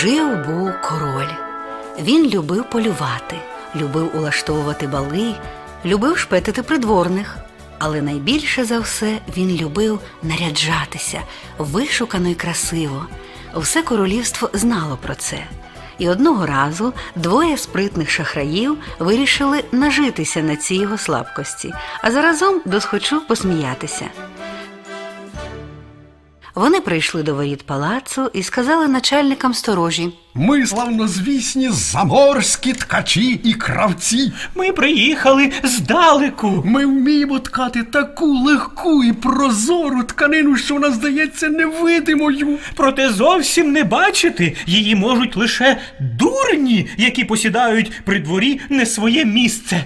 Жив був король. Він любив полювати, любив улаштовувати бали, любив шпетити придворних. Але найбільше за все він любив наряджатися вишукано й красиво. Все королівство знало про це. І одного разу двоє спритних шахраїв вирішили нажитися на цій його слабкості, а заразом досхочу посміятися. Вони прийшли до воріт палацу і сказали начальникам сторожі. Ми славнозвісні заморські ткачі і кравці. Ми приїхали здалеку. Ми вміємо ткати таку легку і прозору тканину, що вона здається невидимою. Проте зовсім не бачити її можуть лише дурні, які посідають при дворі не своє місце.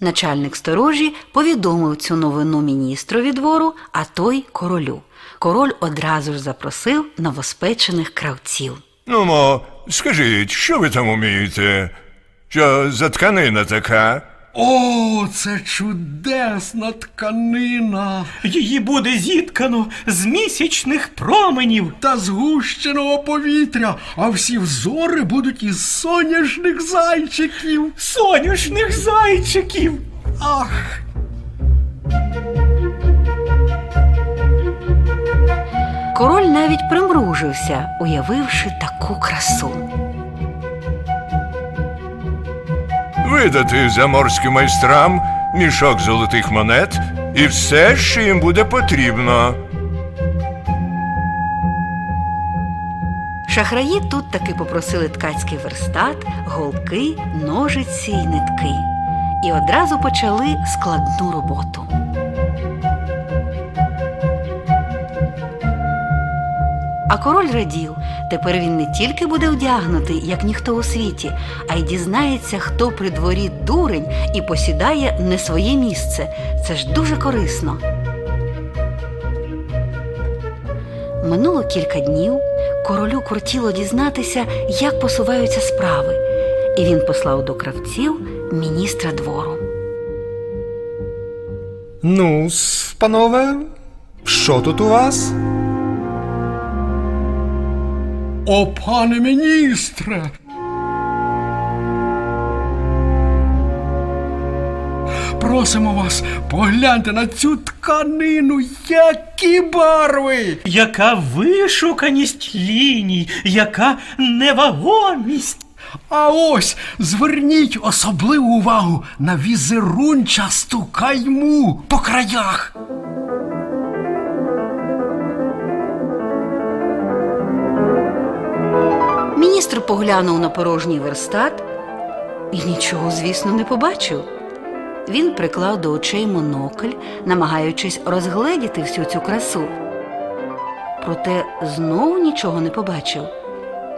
Начальник сторожі повідомив цю новину міністрові двору, а той королю. Король одразу ж запросив новоспечених кравців. Ну, мо, скажіть, що ви там умієте? Що за тканина така? О, це чудесна тканина Її буде зіткано з місячних променів. та згущеного повітря, а всі взори будуть із соняшних зайчиків. Соняшних зайчиків. Ах, Король навіть примружився, уявивши таку красу. Видати заморським майстрам мішок золотих монет і все, що їм буде потрібно. Шахраї тут таки попросили ткацький верстат, голки, ножиці й нитки. І одразу почали складну роботу. А король радів, тепер він не тільки буде вдягнутий, як ніхто у світі, а й дізнається, хто при дворі дурень і посідає не своє місце. Це ж дуже корисно. Минуло кілька днів. Королю кортіло дізнатися, як посуваються справи, і він послав до кравців міністра двору. Ну, панове, що тут у вас? О, пане міністре. Просимо вас, погляньте на цю тканину, які барви! Яка вишуканість ліній, яка невагомість. А ось зверніть особливу увагу на візерунчасту кайму по краях. Поглянув на порожній верстат і нічого, звісно, не побачив. Він приклав до очей монокль, намагаючись розгледіти всю цю красу. Проте знову нічого не побачив.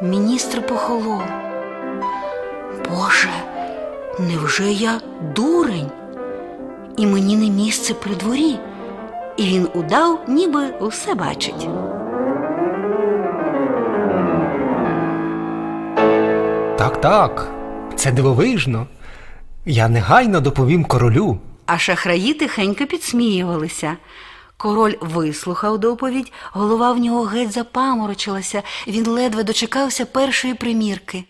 Міністр похолов. Боже, невже я дурень? І мені не місце при дворі. І він удав, ніби усе бачить. Так, це дивовижно. Я негайно доповім королю. А шахраї тихенько підсміювалися. Король вислухав доповідь, голова в нього геть запаморочилася, він ледве дочекався першої примірки.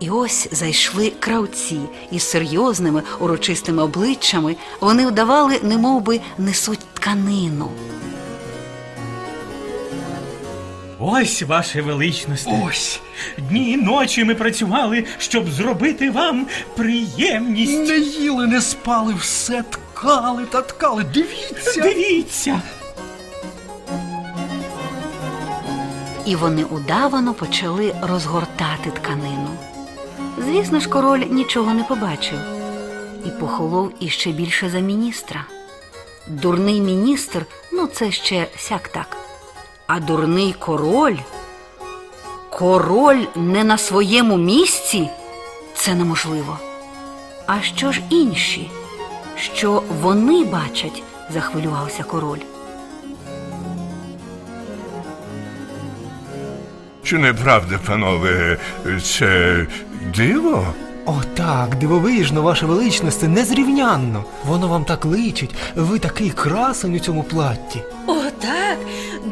І ось зайшли кравці із серйозними урочистими обличчями. Вони вдавали, немов би несуть тканину. Ось, ваше величність. Ось, Дні і ночі ми працювали, щоб зробити вам приємність. не їли, не спали, все ткали та ткали. Дивіться. Дивіться. І вони удавано почали розгортати тканину. Звісно ж, король нічого не побачив і похолов іще більше за міністра. Дурний міністр, ну це ще сяк так. А дурний король. Король не на своєму місці? Це неможливо. А що ж інші? Що вони бачать? захвилювався король. Чи не правда, панове, це диво? О, так, дивовижно, ваше величносте, незрівнянно. Воно вам так личить. Ви такий красень у цьому платті. О, так,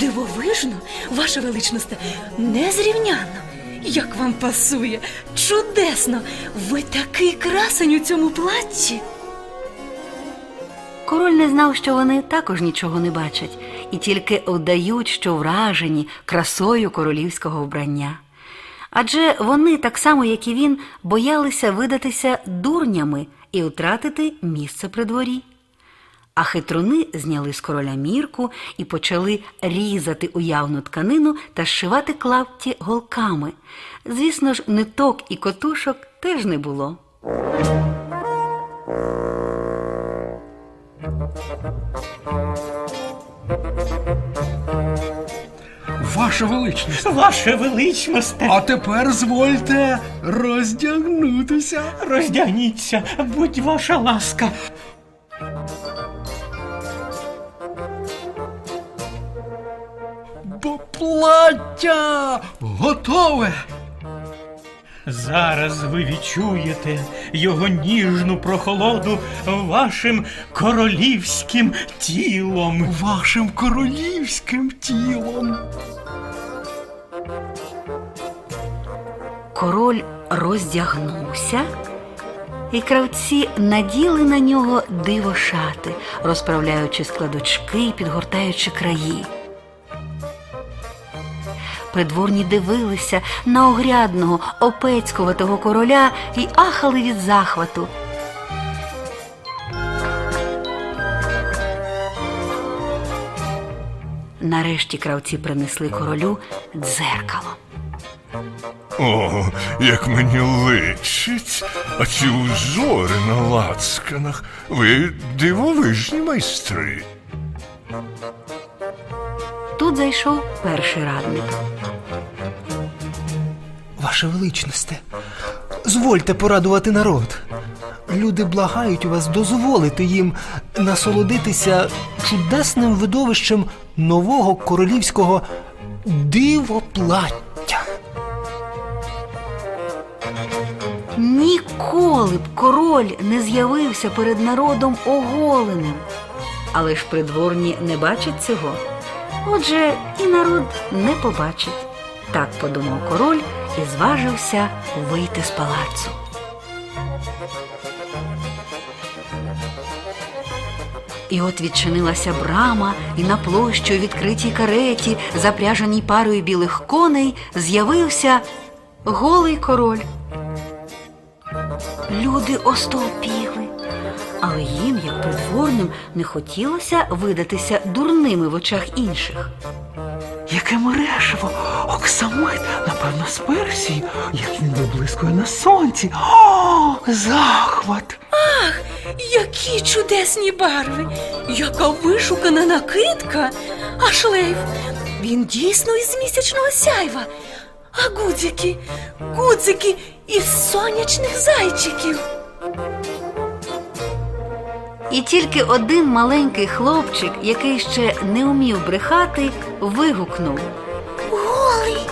дивовижно, ваше величносте, незрівнянно. Як вам пасує, чудесно! Ви такий красень у цьому платті. Король не знав, що вони також нічого не бачать, і тільки вдають, що вражені красою королівського вбрання. Адже вони, так само як і він, боялися видатися дурнями і втратити місце при дворі. А хитруни зняли з короля мірку і почали різати уявну тканину та зшивати клапті голками. Звісно ж, ниток і котушок теж не було. Ваше величність. Ваше величносте, А тепер звольте роздягнутися. роздягніться, будь ваша ласка. Плаття готове. Зараз ви відчуєте його ніжну прохолоду вашим королівським тілом. Вашим королівським тілом. Король роздягнувся, і кравці наділи на нього дивошати, розправляючи складочки і підгортаючи краї. Придворні дивилися на огрядного опецькуватого короля і ахали від захвату. Нарешті кравці принесли королю дзеркало. О, як мені личить, а ці узори на лацканах. Ви дивовижні майстри. Тут зайшов перший радник. Ваше величносте, звольте порадувати народ. Люди благають вас дозволити їм насолодитися чудесним видовищем нового королівського дивоплаття. Ніколи б король не з'явився перед народом оголеним. Але ж придворні не бачать цього. Отже, і народ не побачить. Так подумав король і зважився вийти з палацу. І от відчинилася брама, і на площі у відкритій кареті, запряженій парою білих коней, з'явився голий король. Люди остовпіли, але їм, як придворним, не хотілося видатися дурними в очах інших. Яке мережево! Оксамит, напевно, з Персії, як він виблискує на сонці. О, захват! Ах, Які чудесні барви! Яка вишукана накидка! А шлейф! Він дійсно із місячного сяйва. А гудзики, гудзики із сонячних зайчиків. І тільки один маленький хлопчик, який ще не вмів брехати, вигукнув. Голий!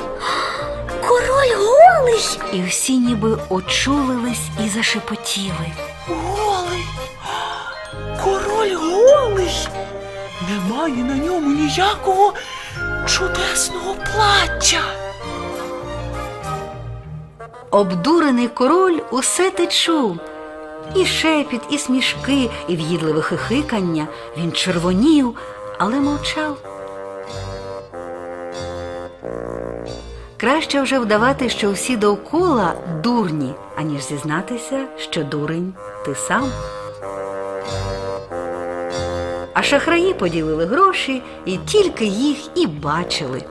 Король голий! І всі ніби очулились і зашепотіли. Голий! Король голий! Немає на ньому ніякого чудесного плаття. Обдурений король усе те чув. І шепіт, і смішки, і в'їдливе хихикання. Він червонів, але мовчав. Краще вже вдавати, що всі довкола дурні, аніж зізнатися, що дурень ти сам. А шахраї поділили гроші і тільки їх і бачили.